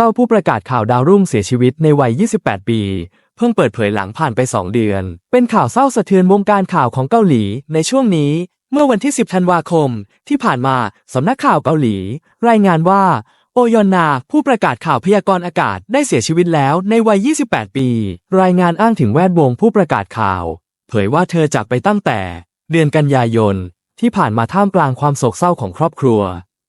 เศร้าผู้ประกาศข่าวดาวรุ่งเสียชีวิตในวัย 28 ปี เพิ่งเปิดเผยหลังผ่านไป 2 เดือน เป็นข่าวเศร้าสะเทือนวงการข่าวของเกาหลีในช่วงนี้ เมื่อวันที่ 10 ธันวาคม ที่ผ่านมาสำนักข่าวเกาหลี รายงานว่า โอยอนนาผู้ประกาศข่าวพยากรณ์อากาศได้เสียชีวิตแล้วในวัย 28 ปี รายงานอ้างถึงแวดวงผู้ประกาศข่าว เผยว่าเธอจากไปตั้งแต่ เดือนกันยายน ที่ผ่านมาท่ามกลางความโศกเศร้าของครอบครัว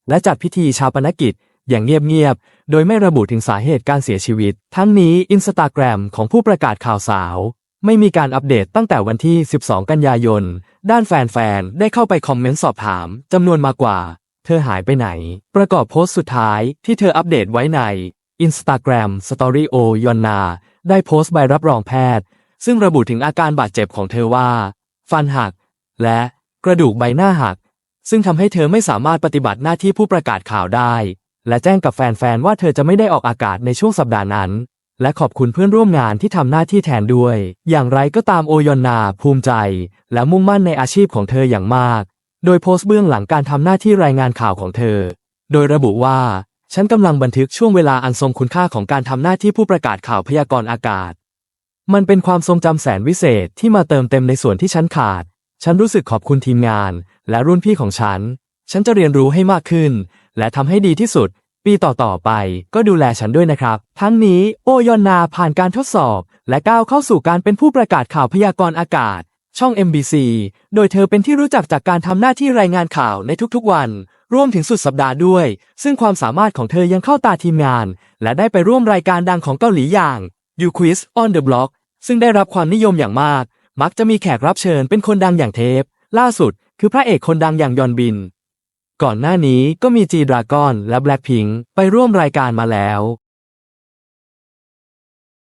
และจัดพิธีชาปนกิจ อย่างเงียบๆ โดยไม่ระบุถึงสาเหตุการเสียชีวิต ทั้งนี้อินสตาแกรมของผู้ประกาศข่าวสาว ไม่มีการอัปเดตตั้งแต่วันที่ 12 กันยายน ด้านแฟนๆ ได้เข้าไปคอมเมนต์สอบถามจำนวนมากกว่า เธอหายไปไหน ประกอบโพสต์สุดท้ายที่เธออัปเดตไว้ใน Instagram Story o y o n n a ได้โพสต์ใบรับรองแพทย์ ซึ่งระบุถึงอาการบาดเจ็บของเธอว่า ฟันหัก และกระดูกใบหน้าหัก ซึ่งทำให้เธอไม่สามารถปฏิบัติหน้าที่ผู้ประกาศข่าวได้ และแจ้งกับแฟนๆว่าเธอจะไม่ได้ออกอากาศในช่วงสัปดาห์นั้น และขอบคุณเพื่อนร่วมงานที่ทำหน้าที่แทนด้วย อย่างไรก็ตามโอยอนนา ภูมิใจ และมุ่งมั่นในอาชีพของเธออย่างมาก โดยโพสต์เบื้องหลังการทำหน้าที่รายงานข่าวของเธอ โดยระบุว่า ฉันกำลังบันทึกช่วงเวลาอันทรงคุณค่าของการทำหน้าที่ผู้ประกาศข่าวพยากรณ์อากาศ มันเป็นความทรงจำแสนวิเศษที่มาเติมเต็มในส่วนที่ฉันขาด ฉันรู้สึกขอบคุณทีมงาน และรุ่นพี่ของฉัน ฉันจะเรียนรู้ให้มากขึ้น และทำให้ดีที่สุด ปีต่อๆไปก็ดูแลฉันด้วยนะครับ ทั้งนี้โอยอนนาผ่านการทดสอบ และก้าวเข้าสู่การเป็นผู้ประกาศข่าวพยากรณ์อากาศ ช่อง MBC โดยเธอเป็นที่รู้จักจากการทำหน้าที่รายงานข่าวในทุกๆวันรวมถึงสุดสัปดาห์ด้วย ซึ่งความสามารถของเธอยังเข้าตาทีมงาน และได้ไปร่วมรายการดังของเกาหลีอย่าง You Quiz on the Block ซึ่งได้รับความนิยมอย่างมาก มักจะมีแขกรับเชิญเป็นคนดังอย่างเทป ล่าสุด คือพระเอกคนดังอย่างยอนบิน ก่อนหน้านี้ก็มีจีดราก้อนและแบล็ p พิงไปร่วมรายการมาแล้ว